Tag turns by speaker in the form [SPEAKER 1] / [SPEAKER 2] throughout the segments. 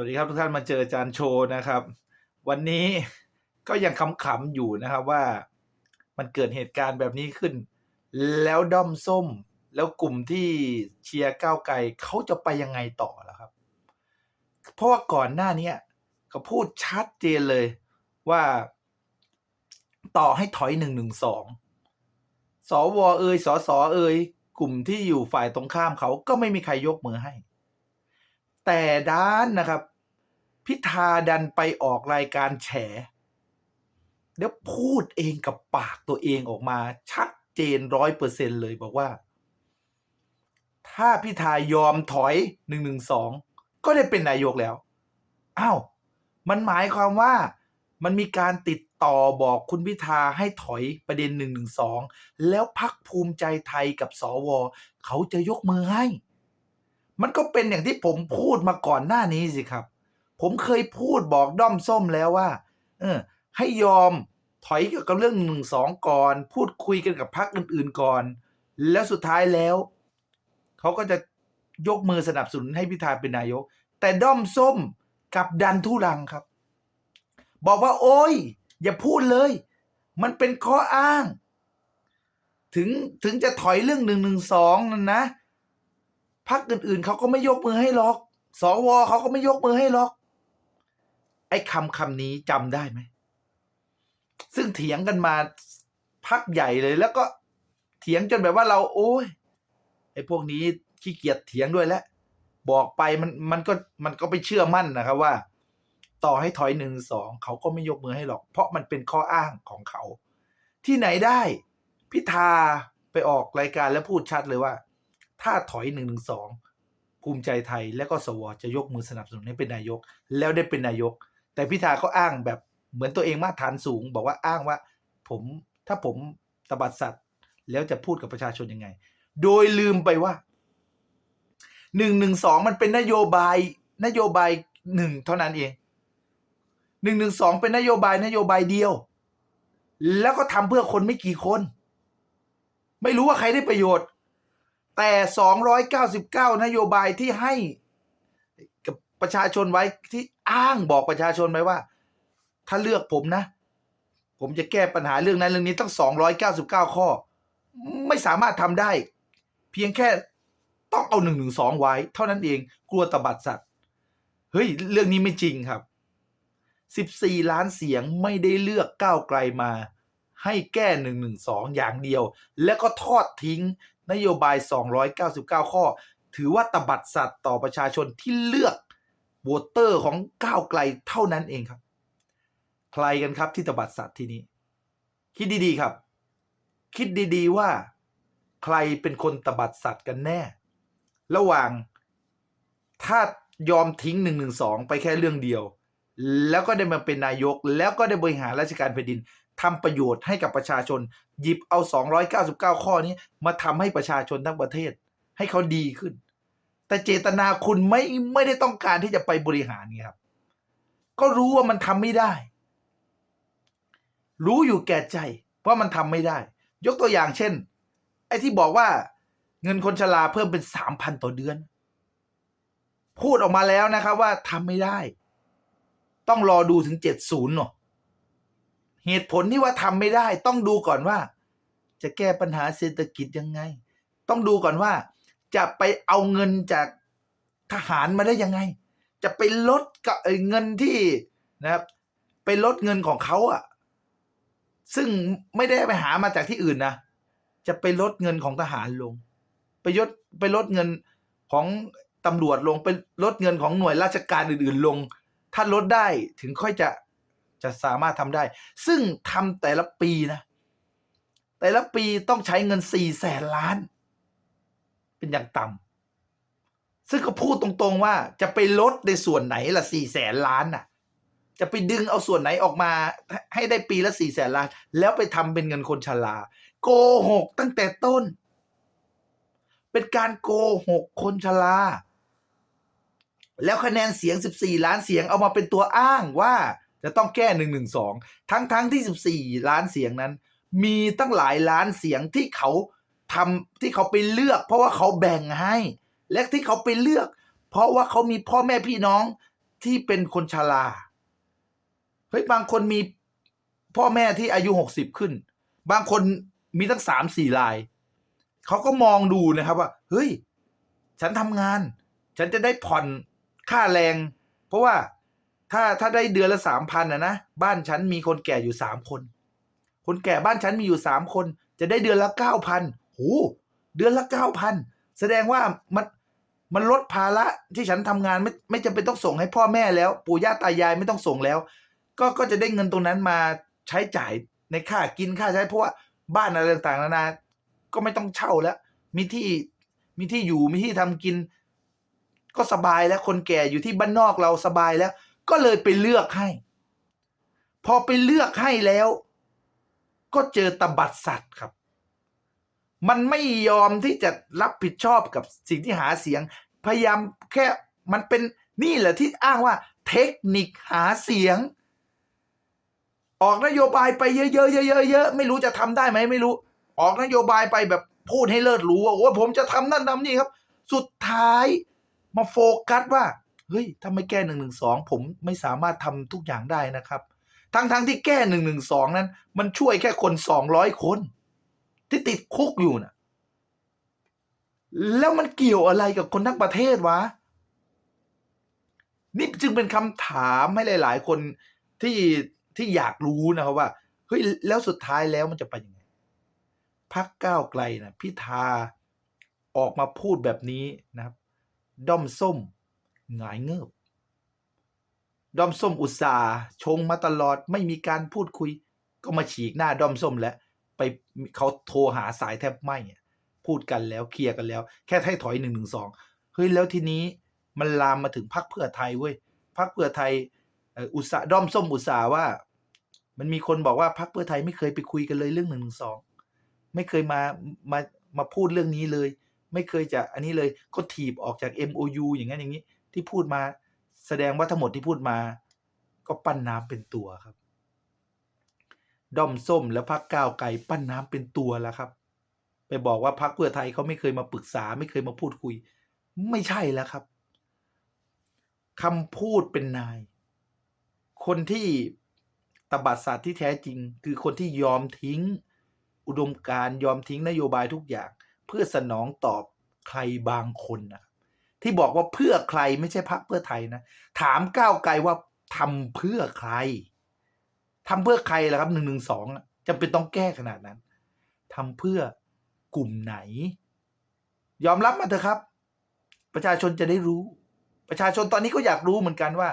[SPEAKER 1] วัสดีครับทุกท่านมาเจออาจารย์โชว์นะครับ วันนี้ก็ยังขำๆอยู่นะครับว่ามันเกิดเหตุการณ์แบบนี้ขึ้น แล้วด้อมส้ม แล้วกลุ่มที่เชียร์ก้าวไกลเขาจะไปยังไงต่อล่ะครับ เพราะว่าก่อนหน้านี้เขาพูดชัดเจนเลยว่าต่อให้ถอยหนึ่งหนึ่งสองสวเอยสสเอยกลุ่มที่อยู่ฝ่ายตรงข้ามเขาก็ไม่มีใครยกมือให้ แต่ด้านนะครับ พิธาดันไปออกรายการแฉแล้วพูดเองกับปากตัวเองออกมา ชัดเจนร้อยเปอร์เซ็นเลยบอกว่า ถ้าพิธายอมถอยหนึ่งหนึ่งสองก็ได้เป็นนายกแล้วอ้าวมันหมายความว่ามันมีการติดต่อบอกคุณพิธาให้ถอยประเด็นหนึ่งหนึ่งสองแล้วพักภูมิใจไทยกับสวเขาจะยกมือให้ มันก็เป็นอย่างที่ผมพูดมาก่อนหน้านี้สิครับ ผมเคยพูดบอกด้อมส้มแล้วว่า เออ ให้ยอมถอยเกี่ยวกับเรื่องหนึ่งสองก่อน พูดคุยกันกับพรรคอื่น ๆก่อน แล้วสุดท้ายแล้ว เขาก็จะยกมือสนับสนุนให้พิธาเป็นนายก แต่ด้อมส้มกับดันทุรังครับ บอกว่า โอ้ย อย่าพูดเลย มันเป็นข้ออ้าง ถึงถึงจะถอยเรื่องหนึ่งหนึ่งสองนั่นนะ พรรคอื่น ๆเขาก็ไม่ยกมือให้หรอก สวเขาก็ไม่ยกมือให้หรอก ไอ้คำคำนี้จำได้ไหม ซึ่งเถียงกันมาพักใหญ่เลย แล้วก็เถียงจนแบบว่าเรา โอ้ยไอ้พวกนี้ขี้เกียจเถียงด้วยแล้วบอกไปมันมันก็มันก็ไปเชื่อมั่นนะครับว่า ต่อให้ถอยหนึ่งสองเขาก็ไม่ยกมือให้หรอก เพราะมันเป็นข้ออ้างของเขา ที่ไหนได้ พิธาไปออกรายการแล้วพูดชัดเลยว่า ถ้าถอยหนึ่งหนึ่งสองภูมิใจไทยและก็สวจะยกมือสนับสนุนให้เป็นนายก แล้วได้เป็นนายก แต่พิธาเขาอ้างแบบเหมือนตัวเองมาตรฐานสูง บอกว่าอ้างว่า ผมถ้าผมตบัดสัตว์ แล้วจะพูดกับประชาชนยังไง โดยลืมไปว่าหนึ่งหนึ่งสองมันเป็นนโยบายนโยบายหนึ่งเท่านั้นเองหนึ่งหนึ่งสองเป็นนโยบายนโยบายเดียว แล้วก็ทำเพื่อคนไม่กี่คน ไม่รู้ว่าใครได้ประโยชน์ แต่สองร้อยเก้าสิบเก้านโยบายที่ให้กับประชาชนไว้ที่อ้างบอกประชาชนไว้ว่า ถ้าเลือกผมนะ ผมจะแก้ปัญหาเรื่องนั้นเรื่องนี้ตั้งสองร้อยเก้าสิบเก้าข้อ ไม่สามารถทำได้ เพียงแค่ต้องเอาหนึ่งหนึ่งสองไว้ เท่านั้นเองกลัวตบัดสัตว์ เฮ้ย เรื่องนี้ไม่จริงครับสิบสี่ล้านเสียงไม่ได้เลือกก้าวไกลมาให้แก้หนึ่งหนึ่งสองอย่างเดียว แล้วก็ทอดทิ้ง นโยบาย 299 ข้อ ถือว่าตบัดสัตว์ต่อประชาชนที่เลือกโหวตเตอร์ของก้าวไกลเท่านั้นเองครับ ใครกันครับที่ตบัดสัตว์ที่นี้ คิดดีๆครับ คิดดีๆว่าใครเป็นคนตบัดสัตว์กันแน่ ระหว่างถ้ายอมทิ้ง112ไปแค่เรื่องเดียว แล้วก็ได้มาเป็นนายก แล้วก็ได้บริหารราชการแผ่นดิน ทำประโยชน์ให้กับประชาชน หยิบเอา 299 ข้อนี้มาทำให้ประชาชนทั้งประเทศ ให้เขาดีขึ้น แต่เจตนาคุณไม่ไม่ได้ต้องการที่จะไปบริหารไงครับ ก็รู้ว่ามันทำไม่ได้ รู้อยู่แก่ใจว่ามันทำไม่ได้ ยกตัวอย่างเช่น ไอ้ที่บอกว่าเงินคนชราเพิ่มเป็น3,000ต่อเดือน พูดออกมาแล้วนะครับว่าทำไม่ได้ ต้องรอดูถึง70เนาะ เหตุผลที่ว่าทำไม่ได้ ต้องดูก่อนว่า จะแก้ปัญหาเศรษฐกิจยังไง ต้องดูก่อนว่า จะไปเอาเงินจากทหารมาได้ยังไง จะไปลดกับเอ่อเงินที่นะครับ ไปลดเงินของเขาอะซึ่งไม่ได้ไปหามาจากที่อื่นนะจะไปลดเงินของทหารลง ไปยดไปลดเงินของตำรวจลง ไปลดเงินของหน่วยราชการอื่น ๆ ลง ถ้าลดได้ถึงค่อยจะ จะสามารถทำได้ ซึ่งทำแต่ละปีนะ แต่ละปีต้องใช้เงินสี่แสนล้าน เป็นอย่างต่ำซึ่งก็พูดตรงๆว่าจะไปลดในส่วนไหนละสี่แสนล้านน่ะ จะไปดึงเอาส่วนไหนออกมา ให้ได้ปีละสี่แสนล้าน แล้วไปทำเป็นเงินคนชราโกหกตั้งแต่ต้น เป็นการโกหกคนชราแล้วคะแนนเสียง 14 ล้านเสียงเอามาเป็นตัวอ้างว่า จะต้องแก้112ทั้งทั้งที่14ล้านเสียงนั้น มีตั้งหลายล้านเสียงที่เขาทำที่เขาไปเลือก เพราะว่าเขาแบ่งให้ และที่เขาไปเลือก เพราะว่าเขามีพ่อแม่พี่น้องที่เป็นคนชราเฮ้ยบางคนมีพ่อแม่ที่อายุหกสิบขึ้น บางคนมีตั้งสามสี่รายเขาก็มองดูนะครับว่า เฮ้ย ฉันทำงาน ฉันจะได้ผ่อนค่าแรง เพราะว่า ถ้าถ้าได้เดือนละสามพันนะนะบ้านฉันมีคนแก่อยู่สามคน คนแก่บ้านฉันมีอยู่สามคน จะได้เดือนละเก้าพันโหเดือนละเก้าพันแสดงว่ามันมันลดภาระที่ฉันทำงานไม่ไม่จำเป็นต้องส่งให้พ่อแม่แล้ว ปู่ย่าตายายไม่ต้องส่งแล้ว ก็ก็จะได้เงินตรงนั้นมาใช้จ่ายในค่ากินค่าใช้เพราะว่าบ้านอะไรต่างๆนานา ก็ไม่ต้องเช่าแล้ว มีที่มีที่อยู่มีที่ทำกิน ก็สบายแล้วคนแก่อยู่ที่บ้านนอกเราสบายแล้ว ก็เลยไปเลือกให้ พอไปเลือกให้แล้ว ก็เจอตบัดสัตว์ครับ มันไม่ยอมที่จะรับผิดชอบกับสิ่งที่หาเสียง พยายามแค่มันเป็นนี่แหละที่อ้างว่าเทคนิคหาเสียง ออกนโยบายไปเยอะๆเยอะๆไม่รู้จะทำได้ไหมไม่รู้ ออกนโยบายไปแบบพูดให้เลิศรู้ว่าโอ้ผมจะทำนั่นทำนี่ครับ สุดท้ายมาโฟกัสว่า เฮ้ยถ้าไม่แก้หนึ่งหนึ่งสองผมไม่สามารถทำทุกอย่างได้นะครับ ทั้งๆทที่แก้หนึ่งหนึ่งสองนั้น มันช่วยแค่คนสองร้อยคน ที่ติดคุกอยู่นะแล้วมันเกี่ยวอะไรกับคนทั้งประเทศวะ นี่จึงเป็นคำถามให้หลาย ๆ คนที่ที่อยากรู้นะครับว่าเฮ้ยแล้วสุดท้ายแล้วมันจะไปยังไงพักก้าวไกลนะพิธาออกมาพูดแบบนี้นะครับ ด้อมส้ม หงายเงือบด้อมส้มอุตสาชงมาตลอดไม่มีการพูดคุย ก็มาฉีกหน้าด้อมส้มแล้วไปเขาโทรหาสายแทบไหมพูดกันแล้วเคลียร์กันแล้ว แค่ให้ถอยหนึ่งหนึ่งสองเฮ้ยแล้วทีนี้มันลามมาถึงพักเพื่อไทยเว้ยพักเพื่อไทยอุตสาด้อมส้มอุตสาว่า มันมีคนบอกว่าพักเพื่อไทยไม่เคยไปคุยกันเลยเรื่องหนึ่งหนึ่งสองไม่เคยมามามาพูดเรื่องนี้เลย ไม่เคยจะอันนี้เลยก็ถีบออกจาก MOU อย่างนั้นอย่างนี้ ที่พูดมา แสดงว่าทั้งหมดที่พูดมา ก็ปั้นน้ำเป็นตัวครับ ด้อมส้มและพักก้าวไกลปั้นน้ำเป็นตัวแล้วครับ ไปบอกว่าพักเพื่อไทยเขาไม่เคยมาปรึกษา ไม่เคยมาพูดคุย ไม่ใช่แล้วครับคำพูดเป็นนาย คนที่ตบัดสัตว์ที่แท้จริง คือคนที่ยอมทิ้ง อุดมการยอมทิ้งนโยบายทุกอย่าง เพื่อสนองตอบใครบางคนนะครับ ที่บอกว่าเพื่อใครไม่ใช่พักเพื่อไทยนะ ถามก้าวไกลว่าทำเพื่อใครทำเพื่อใครล่ะครับหนึ่งหนึ่งสองจำเป็นต้องแก้ขนาดนั้นทำเพื่อกลุ่มไหน ยอมรับมาเถอะครับ ประชาชนจะได้รู้ ประชาชนตอนนี้ก็อยากรู้เหมือนกันว่า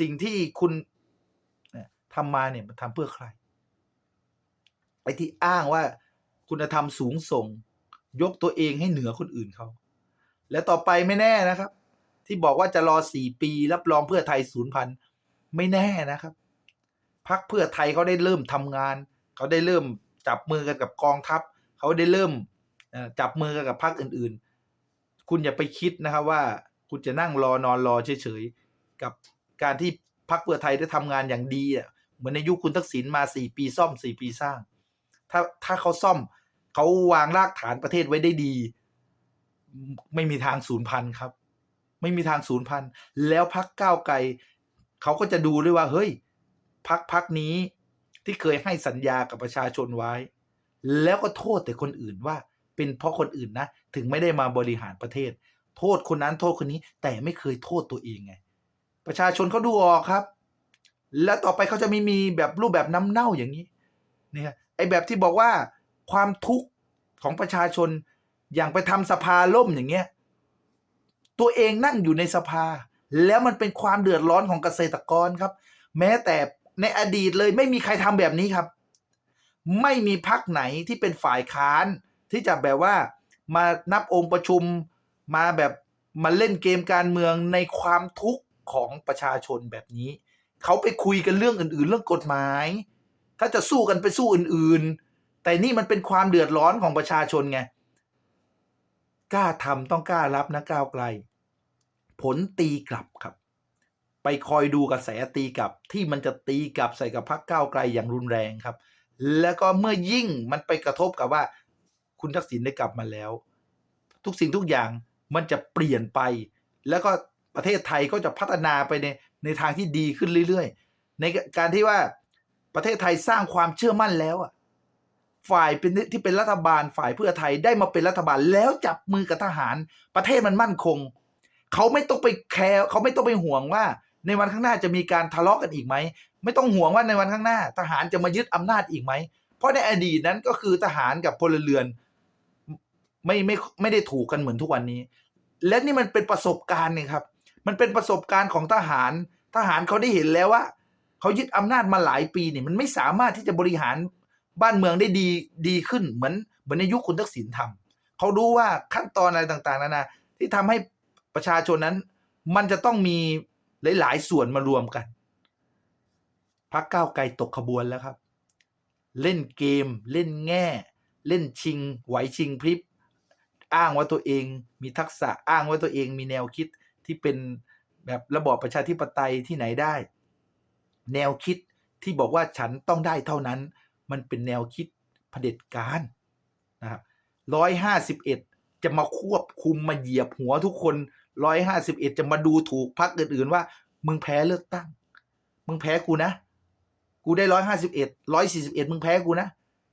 [SPEAKER 1] สิ่งที่คุณเนี่ยทำมาเนี่ยมันทำเพื่อใครไอ้ที่อ้างว่าคุณธรรมสูงส่ง ยกตัวเองให้เหนือคนอื่นเขา และต่อไปไม่แน่นะครับ ที่บอกว่าจะรอสี่ปี รับรองเพื่อไทยศูนย์พันไม่แน่นะครับพักเพื่อไทยเขาได้เริ่มทำงาน เขาได้เริ่มจับมือกันกับกองทัพ เขาได้เริ่มจับมือกันกับพรรคอื่นๆ คุณอย่าไปคิดนะครับว่าคุณจะนั่งรอนอนรอเฉยๆกับการที่พรรคเพื่อไทยได้ทำงานอย่างดีอะเหมือนในยุคคุณทักษิณมาสี่ปีซ่อมสี่ปีสร้าง ถ้าถ้าเขาซ่อมเขาวางรากฐานประเทศไว้ได้ดี ไม่มีทางศูนย์พันครับ ไม่มีทางศูนย์พันแล้วพักก้าวไกลเขาก็จะดูด้วยว่า เฮ้ยพักพักนี้ที่เคยให้สัญญากับประชาชนไว้ แล้วก็โทษแต่คนอื่นว่า เป็นเพราะคนอื่นนะ ถึงไม่ได้มาบริหารประเทศ โทษคนนั้นโทษคนนี้ แต่ไม่เคยโทษตัวเองไง ประชาชนเขาดูออกครับ แล้วต่อไปเขาจะไม่มีแบบรูปแบบน้ำเน่าอย่างนี้เนี่ยไอ้แบบที่บอกว่าความทุกข์ของประชาชน อย่างไปทำสภาล่มอย่างเงี้ย ตัวเองนั่งอยู่ในสภา แล้วมันเป็นความเดือดร้อนของเกษตรกรครับ แม้แต่ในอดีตเลยไม่มีใครทำแบบนี้ครับ ไม่มีพักไหนที่เป็นฝ่ายค้าน ที่จะแบบว่ามานับองค์ประชุมมาแบบมาเล่นเกมการเมืองในความทุกข์ของประชาชนแบบนี้ เขาไปคุยกันเรื่องอื่น ๆ เรื่องกฎหมาย ถ้าจะสู้กันไปสู้อื่น ๆ แต่นี่มันเป็นความเดือดร้อนของประชาชนไง กล้าทำต้องกล้ารับนะก้าวไกล ผลตีกลับครับ ไปคอยดูกระแสตีกลับที่มันจะตีกลับใส่กับพรรคก้าวไกลอย่างรุนแรงครับ แล้วก็เมื่อยิ่งมันไปกระทบกับว่า คุณทักษิณได้กลับมาแล้ว ทุกสิ่งทุกอย่างมันจะเปลี่ยนไป แล้วก็ประเทศไทยก็จะพัฒนาไปในในทางที่ดีขึ้นเรื่อยๆ ในการที่ว่าประเทศไทยสร้างความเชื่อมั่นแล้วอะ ฝ่ายเป็นที่เป็นรัฐบาลฝ่ายเพื่อไทยได้มาเป็นรัฐบาลแล้วจับมือกับทหาร ประเทศมันมั่นคง เขาไม่ต้องไปแคร์เขาไม่ต้องไปห่วงว่า ในวันข้างหน้าจะมีการทะเลาะกันอีกไหมไม่ต้องห่วงว่าในวันข้างหน้า ทหารจะมายึดอำนาจอีกไหมเพราะในอดีตนั้นก็คือทหารกับพลเรือน ไม่ไม่ไม่ได้ถูกกันเหมือนทุกวันนี้ และนี่มันเป็นประสบการณ์เนี่ยครับ มันเป็นประสบการณ์ของทหาร ทหารเขาได้เห็นแล้วว่าเขายึดอำนาจมาหลายปีเนี่ยมันไม่สามารถที่จะบริหาร บ้านเมืองได้ดีดีขึ้นเหมือนเหมือนในยุคคุณทักษิณทำเขารู้ว่าขั้นตอนอะไรต่างๆนานาที่ทำให้ประชาชนนั้น มันจะต้องมีหลายๆส่วนมารวมกันพักก้าวไกลตกขบวนแล้วครับ เล่นเกม เล่นแง่ เล่นชิง ไหวชิงพริบ อ้างว่าตัวเอง มีทักษะอ้างว่าตัวเองมีแนวคิดที่เป็นแบบระบอบประชาธิปไตยที่ไหนได้ แนวคิดที่บอกว่าฉันต้องได้เท่านั้น มันเป็นแนวคิดเผด็จการนะครับร้อยห้าสิบเอ็ดจะมาควบคุมมาเหยียบหัวทุกคนร้อยห้าสิบเอ็ดจะมาดูถูกพรรคอื่น ๆ ว่า มึงแพ้เลือกตั้ง มึงแพ้กูนะ กูได้ร้อยห้าสิบเอ็ดร้อยสี่สิบเอ็ดมึงแพ้กูนะ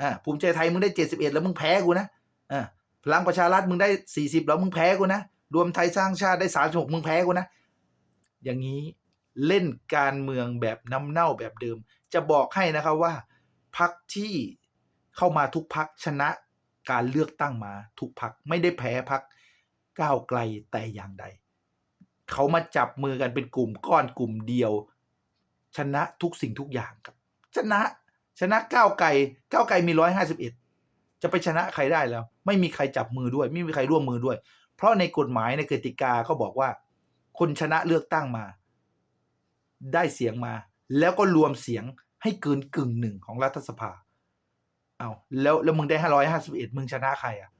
[SPEAKER 1] อ่าภูมิใจไทยมึงได้เจ็ดสิบเอ็ดแล้วมึงแพ้กูนะอ่าพลังประชารัฐมึงได้สี่สิบแล้วมึงแพ้กูนะรวมไทยสร้างชาติได้สามสิบหกมึงแพ้กูนะอย่างนี้เล่นการเมืองแบบน้ำเน่าแบบเดิม จะบอกให้นะครับว่า พักที่เข้ามาทุกพักชนะการเลือกตั้งมาทุกพักไม่ได้แพ้พักก้าวไกลแต่อย่างใด เขามาจับมือกันเป็นกลุ่มก้อนกลุ่มเดียว ชนะทุกสิ่งทุกอย่างครับ ชนะชนะก้าวไกลก้าวไกลมีร้อยห้าสิบเอ็ดจะไปชนะใครได้แล้ว ไม่มีใครจับมือด้วย ไม่มีใครร่วมมือด้วย เพราะในกฎหมายในกติกาเขาบอกว่า คนชนะเลือกตั้งมา ได้เสียงมา แล้วก็รวมเสียง ให้เกินกึ่งหนึ่งของรัฐสภา เอาแล้วแล้วมึงได้ห้าร้อยห้าสิบเอ็ดมึงชนะใครอะ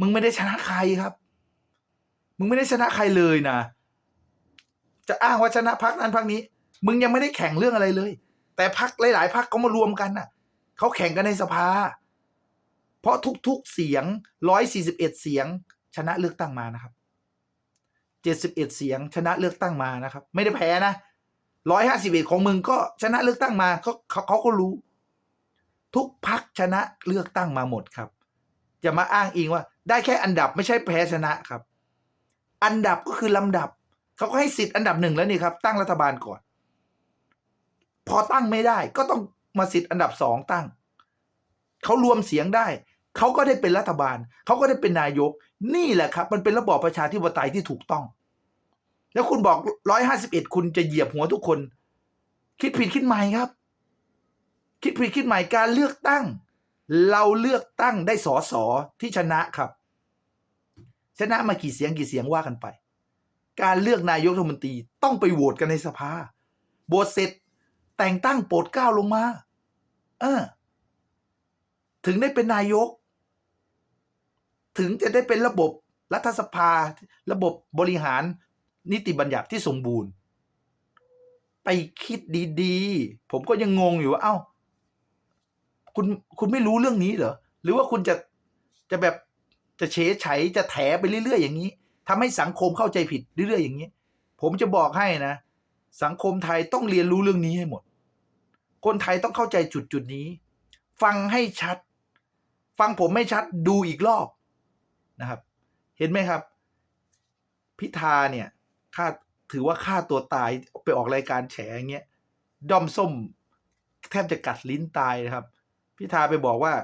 [SPEAKER 1] มึงไม่ได้ชนะใครครับ มึงไม่ได้ชนะใครเลยนะ จะอ้างว่าชนะพักนั้นพักนี้ มึงยังไม่ได้แข่งเรื่องอะไรเลย แต่พักหลาย ๆพักเขามารวมกันน่ะ เขาแข่งกันในสภา เพราะทุกๆเสียงร้อยสี่สิบเอ็ดเสียง ชนะเลือกตั้งมานะครับเจ็ดสิบเอ็ดเสียงชนะเลือกตั้งมานะครับ ไม่ได้แพ้นะ ร้อยห้าสิบเอ็ดของมึงก็ชนะเลือกตั้งมาเขาเขาก็รู้ ทุกพักชนะเลือกตั้งมาหมดครับ จะมาอ้างอิงว่า ได้แค่อันดับไม่ใช่แพ้ชนะครับ อันดับก็คือลำดับเขาก็ให้สิทธิ์อันดับหนึ่งแล้วนี่ครับ ตั้งรัฐบาลก่อน พอตั้งไม่ได้ ก็ต้องมาสิทธิ์อันดับสองตั้งเขารวมเสียงได้เขาก็ได้เป็นรัฐบาลเขาก็ได้เป็นนายก นี่แหละครับ มันเป็นระบอบประชาธิปไตยที่ถูกต้อง แล้วคุณบอกร้อยห้าสิบเอ็ดคุณจะเหยียบหัวทุกคน คิดผิดคิดใหม่ครับ คิดผิดคิดใหม่การเลือกตั้ง เราเลือกตั้งได้สอสอที่ชนะครับ ชนะมากี่เสียงกี่เสียงว่ากันไป การเลือกนายกรัฐมนตรีต้องไปโหวตกันในสภาโหวตเสร็จแต่งตั้งโปรดเกล้าลงมาเออถึงได้เป็นนายก ถึงจะได้เป็นระบบรัฐสภา ระบบบริหาร นิติบัญญัติที่สมบูรณ์ ไปคิดดีๆ ผมก็ยังงงอยู่ว่าเอ้า คุณคุณไม่รู้เรื่องนี้เหรอ หรือว่าคุณจะจะแบบจะเฉยไฉจะแถไปเรื่อยๆ อย่างนี้ทำให้สังคมเข้าใจผิดเรื่อยๆ อย่างนี้ ผมจะบอกให้นะ สังคมไทยต้องเรียนรู้เรื่องนี้ให้หมด คนไทยต้องเข้าใจจุดจุดนี้ ฟังให้ชัด ฟังผมไม่ชัดดูอีกรอบนะครับ เห็นไหมครับ พิธาเนี่ย ค่าถือว่าฆ่าตัวตายไปออกรายการแฉอย่างเงี้ยด้อมส้ม แทบจะกัดลิ้นตายนะครับ พิธาไปบอกว่า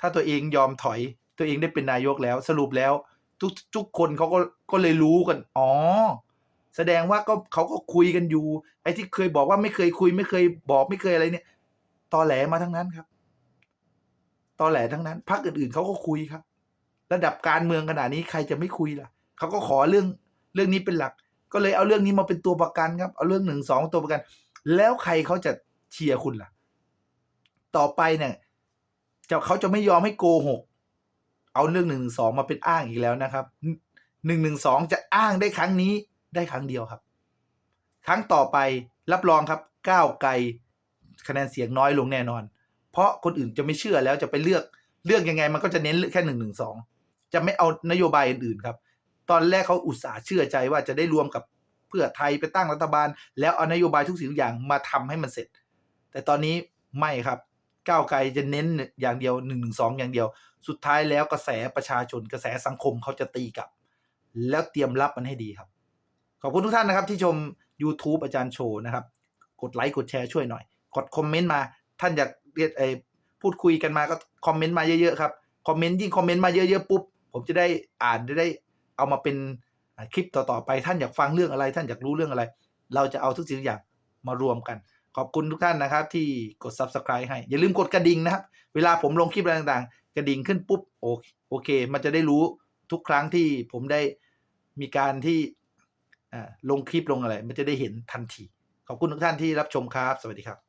[SPEAKER 1] ถ้าตัวเองยอมถอย ตัวเองได้เป็นนายกแล้ว สรุปแล้ว ทุกทุกคนเขาก็ก็เลยรู้กัน อ๋อ แสดงว่าก็เขาก็คุยกันอยู่ ไอ้ที่เคยบอกว่าไม่เคยคุย ไม่เคยบอกไม่เคยอะไรเนี่ยตอแหลมาทั้งนั้นครับตอแหลทั้งนั้นพรรคอื่นๆเขาก็คุยครับ ระดับการเมืองขนาดนี้ใครจะไม่คุยล่ะเขาก็ขอเรื่องเรื่องนี้เป็นหลัก ก็เลยเอาเรื่องนี้มาเป็นตัวประกันครับ เอาเรื่องหนึ่งสองตัวประกัน แล้วใครเขาจะเชียร์คุณล่ะ ต่อไปเนี่ยจะเขาจะไม่ยอมให้โกหก เอาเรื่องหนึ่งสองมาเป็นอ้างอีกแล้วนะครับหนึ่งหนึ่งสองจะอ้างได้ครั้งนี้ได้ครั้งเดียวครับ ครั้งต่อไปรับรองครับก้าวไกลคะแนนเสียงน้อยลงแน่นอน เพราะคนอื่นจะไม่เชื่อแล้วจะไปเลือกเลือกยังไงมันก็จะเน้นแค่หนึ่งหนึ่งสองจะไม่เอานโยบายอื่นๆครับ ตอนแรกเขาอุตส่าห์เชื่อใจว่าจะได้รวมกับเพื่อไทยไปตั้งรัฐบาล แล้วเอานโยบายทุกสิ่งทุกอย่างมาทำให้มันเสร็จ แต่ตอนนี้ไม่ครับก้าวไกลจะเน้นอย่างเดียว1นึอย่างเดียว สุดท้ายแล้วกระแสประชาชนกระแสสังคมเขาจะตีกลับ แล้วเตรียมรับมันให้ดีครับ ขอบคุณทุกท่านนะครับที่ชม YouTube อาจารย์โชว์นะครับ กดไลค์กดแชร์ช่วยหน่อย กดคอมเมนต์มา ท่านอยากเรียกไอพูดคุยกันมาก็คอมเมนต์มาเยอะๆครับ คอมเมนต์ยิ่งคอมเมนต์มาเยอะๆปุ๊บ ผมจะได้อ่านจะได้ เอามาเป็นคลิปต่อๆไปท่านอยากฟังเรื่องอะไร ท่านอยากรู้เรื่องอะไร เราจะเอาทุกสิ่งทุกอย่างมารวมกัน ขอบคุณทุกท่านนะครับ ที่กด subscribe ให้ อย่าลืมกดกระดิ่งนะครับ เวลาผมลงคลิปอะไรต่างๆ กระดิ่งขึ้นปุ๊บโอเคโอเค มันจะได้รู้ทุกครั้งที่ผมได้มีการที่ลงคลิปลงอะไร มันจะได้เห็นทันที ขอบคุณทุกท่านที่รับชมครับ สวัสดีครับ